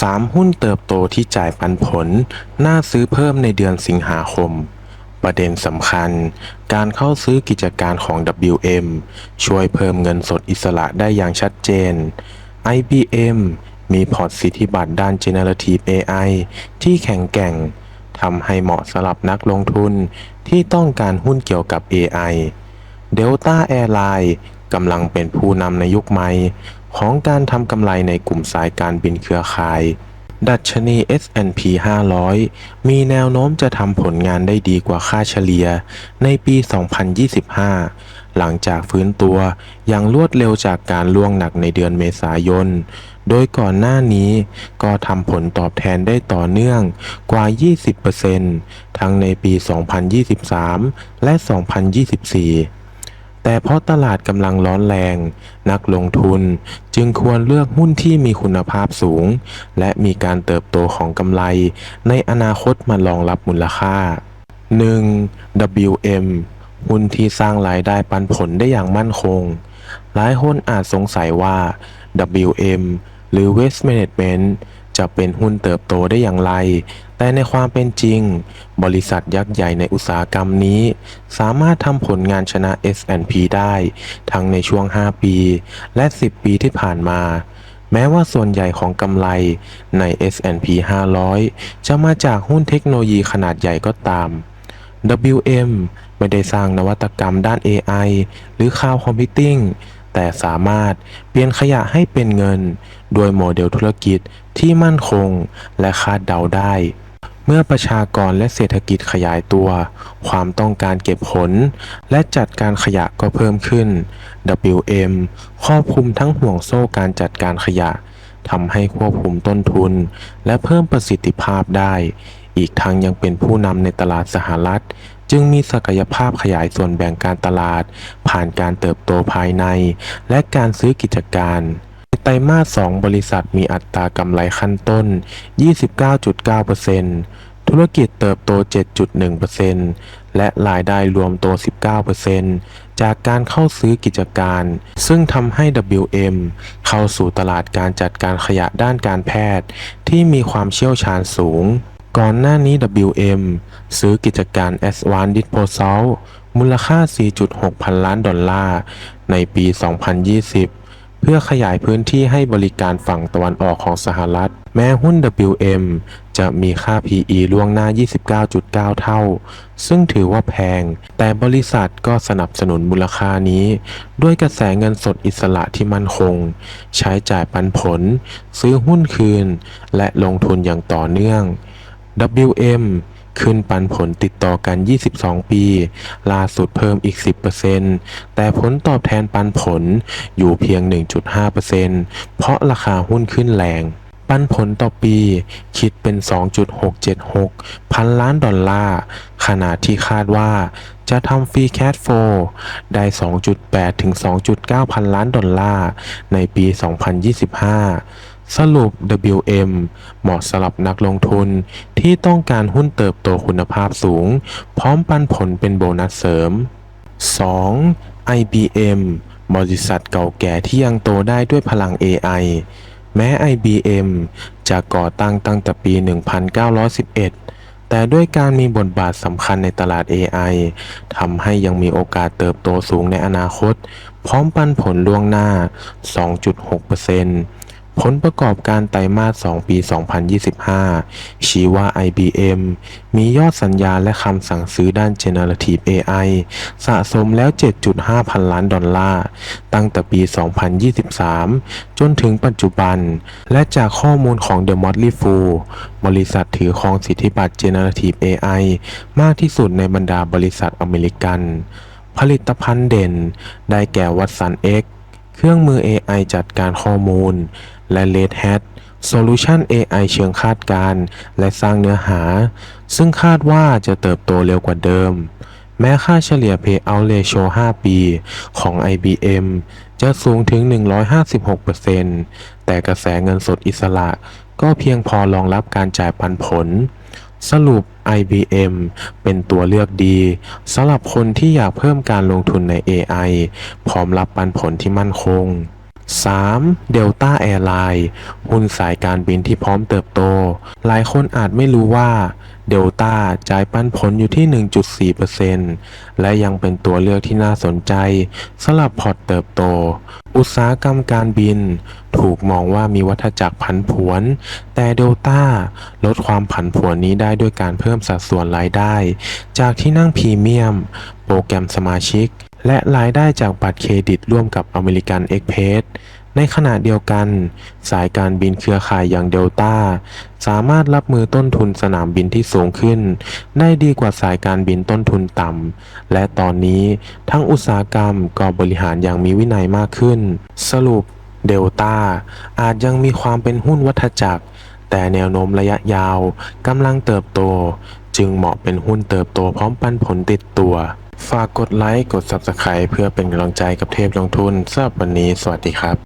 3 หุ้นเติบโตที่จ่ายปันผล น่าซื้อเพิ่มในเดือนสิงหาคม ประเด็นสำคัญ การเข้าซื้อกิจการของ WM ช่วยเพิ่มเงินสดอิสระได้อย่างชัดเจน IBM มีพอร์ตสิทธิบัตรด้าน Generative AI ที่แข็งแกร่งทำให้เหมาะสำหรับนักลงทุนที่ต้องการหุ้นเกี่ยวกับ AI Delta Airline กำลังเป็นผู้นำในยุคใหม่ ของการทำกำไรในกลุ่มสายการบินเครือข่าย ดัชนี S&P 500 มีแนวโน้มจะทำผลงานได้ดีกว่าค่าเฉลี่ยในปี 2025 หลังจากฟื้นตัวอย่างรวดเร็วจากการล่วงหนักในเดือนเมษายน โดยก่อนหน้านี้ก็ทำผลตอบแทนได้ต่อเนื่องกว่า 20%ทั้งในปี 2023 และ 2024 แต่เพราะตลาดกำลังร้อนแรง นักลงทุนจึงควรเลือกหุ้นที่มีคุณภาพสูง และมีการเติบโตของกำไร ในอนาคตมารองรับมูลค่า 1. WM หุ้นที่สร้างรายได้ปันผลได้อย่างมั่นคง หลายคนอาจสงสัยว่า WM หรือ Waste Management จะเป็นหุ้นเติบโตได้อย่างไร แต่ในความเป็นจริง บริษัทยักษ์ใหญ่ในอุตสาหกรรมนี้ สามารถทำผลงานชนะ S&P ได้ ทั้งในช่วง 5 ปี และ 10 ปีที่ผ่านมา แม้ว่าส่วนใหญ่ของกำไรใน S&P 500 จะมาจากหุ้นเทคโนโลยีขนาดใหญ่ก็ตาม WM ไม่ได้สร้างนวัตกรรมด้าน AI หรือ Cloud Computing แต่สามารถเปลี่ยนขยะให้เป็นเงิน โดยโมเดลธุรกิจที่มั่นคงและคาดเดาได้ เมื่อประชากรและเศรษฐกิจขยายตัว ความต้องการเก็บผล และจัดการขยะก็เพิ่มขึ้น WM ครอบคลุมทั้งห่วงโซ่การจัดการขยะทำให้ควบคุมต้นทุน และเพิ่มประสิทธิภาพได้ อีกทั้งยังเป็นผู้นำในตลาดสหรัฐ จึงมีศักยภาพขยายส่วนแบ่งการตลาด ผ่านการเติบโตภายใน และการซื้อกิจการไตรมาส 2 บริษัทมีอัตรากำไรขั้นต้น 29.9%ธุรกิจเติบโต 7.1%และรายได้รวมโต 19%จากการเข้าซื้อกิจการ ซึ่งทำให้ WM เข้าสู่ตลาดการจัดการขยะด้านการแพทย์ ที่มีความเชี่ยวชาญสูง ก่อนหน้านี้ WM ซื้อกิจการ Advanced Disposal มูลค่า 4.6 พันล้านดอลลาร์ ในปี 2020 เพื่อขยายพื้นที่ให้บริการฝั่งตะวันออกของสหรัฐ แม้หุ้น WM จะมีค่า PE ล่วงหน้า 29.9 เท่า ซึ่งถือว่าแพง แต่บริษัทก็สนับสนุนมูลค่านี้ ด้วยกระแสเงินสดอิสระที่มั่นคง ใช้จ่ายปันผล ซื้อหุ้นคืน และลงทุนอย่างต่อเนื่อง WM ขึ้นปันผลติดต่อกัน 22 ปี ล่าสุดเพิ่มอีก 10%แต่ผลตอบแทนปันผลอยู่เพียง 1.5%เพราะราคาหุ้นขึ้นแรงปันผลต่อปีคิดเป็น 2.676 พันล้านดอลลาร์ ขณะที่คาดว่าจะทำฟรีแคชโฟได้ 2.8 ถึง 2.9 พันล้านดอลลาร์ ในปี 2025 สรุป WM เหมาะสำหรับนักลงทุนที่ต้องการหุ้นเติบโตคุณภาพสูง พร้อมปันผลเป็นโบนัสเสริม 2. IBM บริษัทเก่าแก่ที่ยังโตได้ด้วยพลัง AI แม้ IBM จะก่อตั้งตั้งแต่ปี 1911 แต่ด้วยการมีบทบาทสำคัญในตลาด AI ทำให้ยังมีโอกาสเติบโตสูงในอนาคต พร้อมปันผลล่วงหน้า 2.6% ผลประกอบการไตรมาส 2 ปี 2025 ชี้ว่า IBM มียอดสัญญาและคำสั่งซื้อด้าน Generative AI สะสมแล้ว 7.5 พันล้านดอลลาร์ ตั้งแต่ปี 2023 จนถึงปัจจุบัน และจากข้อมูลของ The Motley Fool บริษัทถือครองสิทธิบัตร Generative AI มากที่สุดในบรรดาบริษัทอเมริกัน ผลิตภัณฑ์เด่น ได้แก่วัตสัน X เครื่องมือ AI จัดการข้อมูล และ Red Hat Solution AI เชิงคาดการณ์และสร้างเนื้อหา ซึ่งคาดว่าจะเติบโตเร็วกว่าเดิม แม้ค่าเฉลี่ย Payout Ratio 5 ปี ของ IBM จะสูงถึง 156%แต่กระแสเงินสดอิสระก็เพียงพอรองรับการจ่ายปันผล สรุป IBM เป็นตัวเลือกดีสำหรับคนที่อยากเพิ่มการลงทุนใน AI พร้อมรับปันผลที่มั่นคง 3. เดลต้าแอร์ไลน์หุ้นสายการบินที่พร้อมเติบโต หลายคนอาจไม่รู้ว่าเดลต้าจ่ายปันผลอยู่ที่ 1.4%และยังเป็นตัวเลือกที่น่าสนใจสำหรับพอร์ตเติบโต อุตสาหกรรมการบิน ถูกมองว่ามีวัฏจักรผันผวน แต่เดลต้าลดความผันผวนนี้ได้ด้วยการเพิ่มสัดส่วนรายได้ จากที่นั่งพรีเมียม โปรแกรมสมาชิก และรายได้จากบัตรเครดิตร่วมกับอเมริกันเอ็กเพสในขณะเดียวกัน สายการบินเครือข่ายอย่างเดลต้าสามารถรับมือต้นทุนสนามบินที่สูงขึ้น ได้ดีกว่าสายการบินต้นทุนต่ำ และตอนนี้ทั้งอุตสาหกรรมก็บริหารอย่างมีวินัยมากขึ้น สรุปเดลต้าอาจยังมีความเป็นหุ้นวัฏจักร แต่แนวโน้มระยะยาวกำลังเติบโต จึงเหมาะเป็นหุ้นเติบโตพร้อมปันผลติดตัว ฝากกดไลค์ กด Subscribe เพื่อเป็นกำลังใจกับเทพลงทุนสำหรับวันนี้ สวัสดีครับ